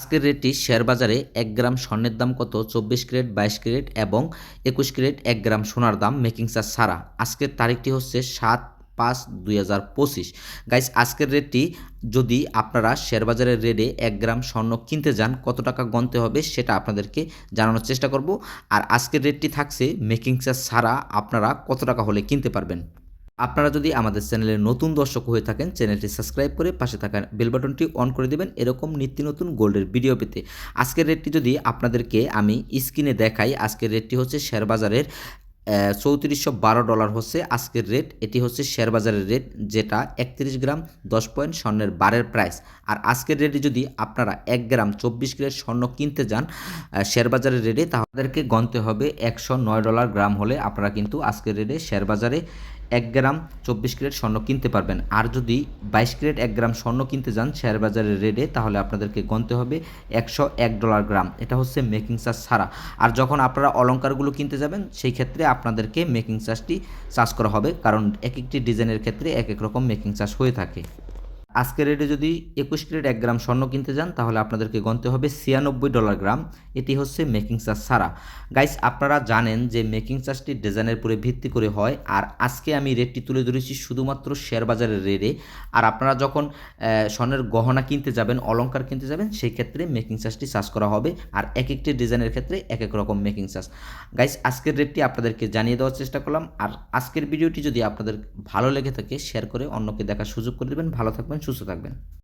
আজকের রেটটি শেয়ার বাজারে এক গ্রাম স্বর্ণের দাম কত? চব্বিশ ক্যারেট, বাইশ ক্যারেট এবং একুশ ক্যারেট এক গ্রাম সোনার দাম মেকিং চার্জ ছাড়া। আজকের তারিখটি হচ্ছে সাত পাঁচ দুই হাজার পঁচিশ। গাইস, আজকের রেটটি যদি আপনারা শেয়ার বাজারের রেটে এক গ্রাম স্বর্ণ কিনতে যান, কত টাকা গণতে হবে সেটা আপনাদেরকে জানানোর চেষ্টা করব। আর আজকের রেটটি থাকছে মেকিং চার্জ ছাড়া আপনারা কত টাকা হলে কিনতে পারবেন? আপনারা যদি আমাদের চ্যানেলে নতুন দর্শক হয়ে থাকেন, চ্যানেলটি সাবস্ক্রাইব করে পাশে থাকা বেল বাটনটি অন করে দেবেন এরকম নিত্য নতুন গোল্ডের ভিডিও পেতে। আজকের রেটটি যদি আপনাদেরকে আমি স্ক্রিনে দেখাই, আজকের রেটটি হচ্ছে শেয়ার বাজারের চৌত্রিশশো বারো ডলার হচ্ছে। আজকের রেট, এটি হচ্ছে শেয়ার বাজারের রেট, যেটা একত্রিশ গ্রাম দশ পয়েন্ট স্বর্ণের বারের প্রাইস। আর আজকের রেটে যদি আপনারা এক গ্রাম চব্বিশ গ্রেড স্বর্ণ কিনতে যান শেয়ার বাজারের রেটে তাদেরকে গণতে হবে একশো নয় ডলার গ্রাম হলে। আপনারা কিন্তু আজকের রেটে শেয়ার বাজারে এক গ্রাম চব্বিশ ক্যারেট স্বর্ণ কিনতে পারবেন। আর যদি বাইশ ক্যারেট এক গ্রাম স্বর্ণ কিনতে যান শেয়ার বাজারের রেডে তাহলে আপনাদেরকে গণতে হবে একশো এক ডলার গ্রাম। এটা হচ্ছে মেকিং চার্জ ছাড়া। আর যখন আপনারা অলঙ্কারগুলো কিনতে যাবেন, সেই ক্ষেত্রে আপনাদেরকে মেকিং চার্জটি চার্জ করা হবে। কারণ এক একটি ডিজাইনের ক্ষেত্রে এক এক রকম মেকিং চার্জ হয়ে থাকে। আজকের রেটে যদি একুশ ক্যারেট এক গ্রাম স্বর্ণ কিনতে যান, তাহলে আপনাদেরকে গণতে হবে ছিয়ানব্বই ডলার গ্রাম। এটি হচ্ছে মেকিং চার্জ ছাড়া। গাইস আপনারা জানেন যে মেকিং চার্জটি ডিজাইনের উপরে ভিত্তি করে হয়, আর আজকে আমি রেটটি তুলে ধরেছি শুধুমাত্র শেয়ার বাজারের রেটে আর আপনারা যখন স্বর্ণের গহনা কিনতে যাবেন, অলংকার কিনতে যাবেন, সেই ক্ষেত্রে মেকিং চার্জটি চার্জ করা হবে। আর এক একটি ডিজাইনের ক্ষেত্রে এক এক রকম মেকিং চার্জ গাইস আজকের রেটটি আপনাদেরকে জানিয়ে দেওয়ার চেষ্টা করলাম। আর আজকের ভিডিওটি যদি আপনাদের ভালো লেগে থাকে শেয়ার করে অন্যকে দেখার সুযোগ করে দেবেন। ভালো থাকবেন সুস্থ থাকবেন।